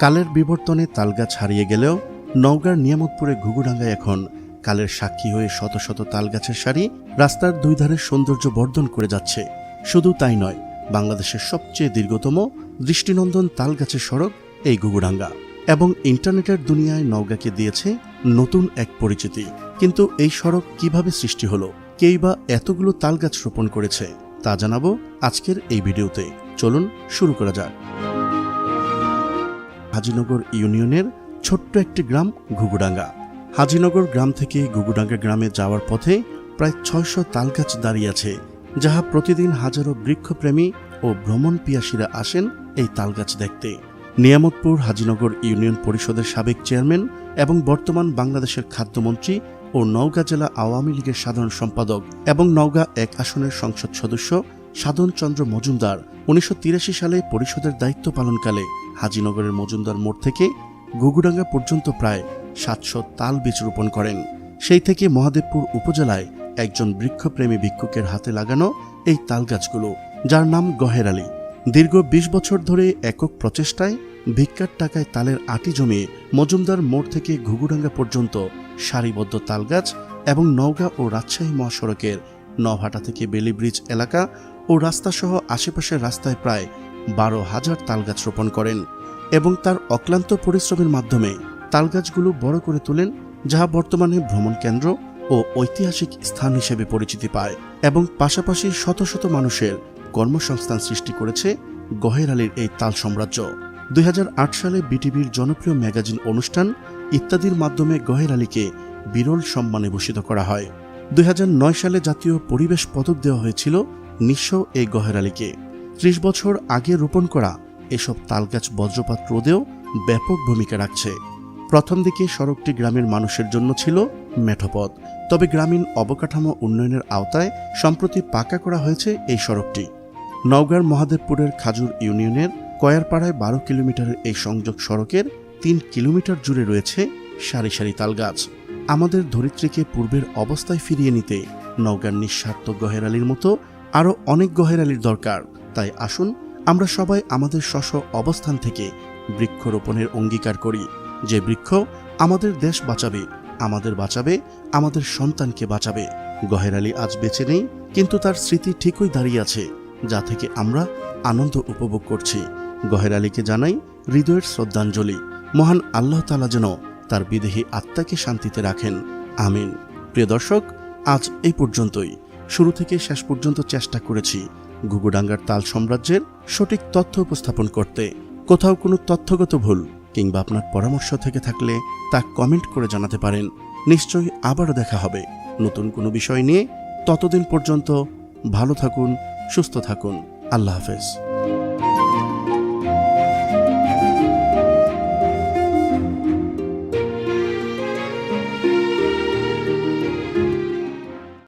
কালের বিবর্তনে তালগাছ হারিয়ে গেলেও নওগাঁর নিয়ামতপুরে ঘুঘুডাঙ্গায় এখন কালের সাক্ষী হয়ে শত শত তালগাছের সারি রাস্তার দুই ধারে সৌন্দর্য বর্ধন করে যাচ্ছে। শুধু তাই নয়, বাংলাদেশের সবচেয়ে দীর্ঘতম দৃষ্টিনন্দন তালগাছের সড়ক এই ঘুঘুডাঙ্গা। এবং ইন্টারনেটের দুনিয়ায় নওগাঁকে দিয়েছে নতুন এক পরিচিতি। কিন্তু এই সড়ক কীভাবে সৃষ্টি হলো, কেই বা এতগুলো তালগাছ রোপণ করেছে, তা জানাব আজকের এই ভিডিওতে। চলুন শুরু করা যাক। হাজিনগর ইউনিয়নের ছোট্ট একটি গ্রাম ঘুঘুডাঙ্গা। হাজিনগর গ্রাম থেকে ঘুঘুডাঙ্গা গ্রামে যাওয়ার পথে প্রায় ছয়শো তালগাছ দাঁড়িয়ে আছে, যাহা প্রতিদিন হাজারো বৃক্ষপ্রেমী ও ভ্রমণ পিয়াসীরা আসেন এই তালগাছ দেখতে। নিয়ামতপুর হাজিনগর ইউনিয়ন পরিষদের সাবেক চেয়ারম্যান এবং বর্তমান বাংলাদেশের খাদ্যমন্ত্রী ও নওগাঁ জেলা আওয়ামী লীগের সাধারণ সম্পাদক এবং নওগাঁ এক আসনের সংসদ সদস্য সাধন চন্দ্র মজুমদার উনিশশো তিরাশি সালে পরিষদের দায়িত্ব পালনকালে হাজিনগরের মজুমদার মোড় থেকে গুগুডাঙ্গা পর্যন্ত প্রায় সাতশো তাল বীজ রোপণ করেন। সেই থেকে মহাদেবপুর উপজেলায় একজন বৃক্ষপ্রেমী ভিক্ষুকের হাতে লাগানো এই তাল গাছগুলো যার নাম গহের আলী। দীর্ঘ ২০ বছর ধরে একক প্রচেষ্টায় ভিক্ষার টাকায় তালের আটি জমিয়ে মজুমদার মোড় থেকে ঘুঘুডাঙ্গা পর্যন্ত সারিবদ্ধ তালগাছ এবং নওগাঁ ও রাজশাহী মহাসড়কের নভাটা থেকে বেলি ব্রিজ এলাকা ও রাস্তাসহ আশেপাশের রাস্তায় প্রায় বারো হাজার তালগাছ রোপণ করেন এবং তার অক্লান্ত পরিশ্রমের মাধ্যমে তালগাছগুলো বড় করে তোলেন যাহা বর্তমানে ভ্রমণ কেন্দ্র ও ঐতিহাসিক স্থান হিসেবে পরিচিতি পায় এবং পাশাপাশি শত শত মানুষের কর্মসংস্থান সৃষ্টি করেছে গহের আলীর এই তাল সাম্রাজ্য। দুই হাজার আট সালে বিটিভির জনপ্রিয় ম্যাগাজিন অনুষ্ঠান ইত্যাদির মাধ্যমে গহের আলীকে বিরল সম্মানে ভূষিত করা হয়। দুই হাজার নয় সালে জাতীয় পরিবেশ পদক দেওয়া হয়েছিল নিঃস্ব এই গহের আলীকে ত্রিশ বছর আগে রোপণ করা এসব তালগাছ বজ্রপাত রোধেও ব্যাপক ভূমিকা রাখছে। প্রথম দিকে সড়কটি গ্রামের মানুষের জন্য ছিল মেঠোপথ। তবে গ্রামীণ অবকাঠামো উন্নয়নের আওতায় সম্প্রতি পাকা করা হয়েছে এই সড়কটি। নওগাঁর মহাদেবপুরের খাজুর ইউনিয়নের কয়ারপাড়ায় বারো কিলোমিটারের এই সংযোগ সড়কের তিন কিলোমিটার জুড়ে রয়েছে সারি সারি তালগাছ। আমাদের ধরিত্রীকে পূর্বের অবস্থায় ফিরিয়ে নিতে নওগাঁর নিঃস্বার্থ গহেরালির মতো আরও অনেক গহেরালির দরকার। তাই আসুন, আমরা সবাই আমাদের স্ব অবস্থান থেকে বৃক্ষরোপণের অঙ্গীকার করি। যে বৃক্ষ আমাদের দেশ বাঁচাবে, আমাদের বাঁচাবে, আমাদের সন্তানকে বাঁচাবে। গহের আজ বেঁচে নেই, কিন্তু তার স্মৃতি ঠিকই দাঁড়িয়ে আছে, যা থেকে আমরা আনন্দ উপভোগ করছি। গহের জানাই হৃদয়ের শ্রদ্ধাঞ্জলি। মহান আল্লাহ তালা যেন তার বিদেহী আত্মাকে শান্তিতে রাখেন। আমিন। প্রিয় দর্শক, আজ এই পর্যন্তই। শুরু থেকে শেষ পর্যন্ত চেষ্টা করেছি ঘুঘুডাঙ্গার তাল সাম্রাজ্যের সঠিক তথ্য উপস্থাপন করতে। কোথাও কোনো তথ্যগত ভুল কিংবা আপনার পরামর্শ থেকে থাকলে তা কমেন্ট করে জানাতে পারেন। নিশ্চয়ই আবারও দেখা হবে। নতুন কোনো বিষয় নিয়ে ততদিন পর্যন্ত ভালো থাকুন, সুস্থ থাকুন। আল্লাহ হাফেজ।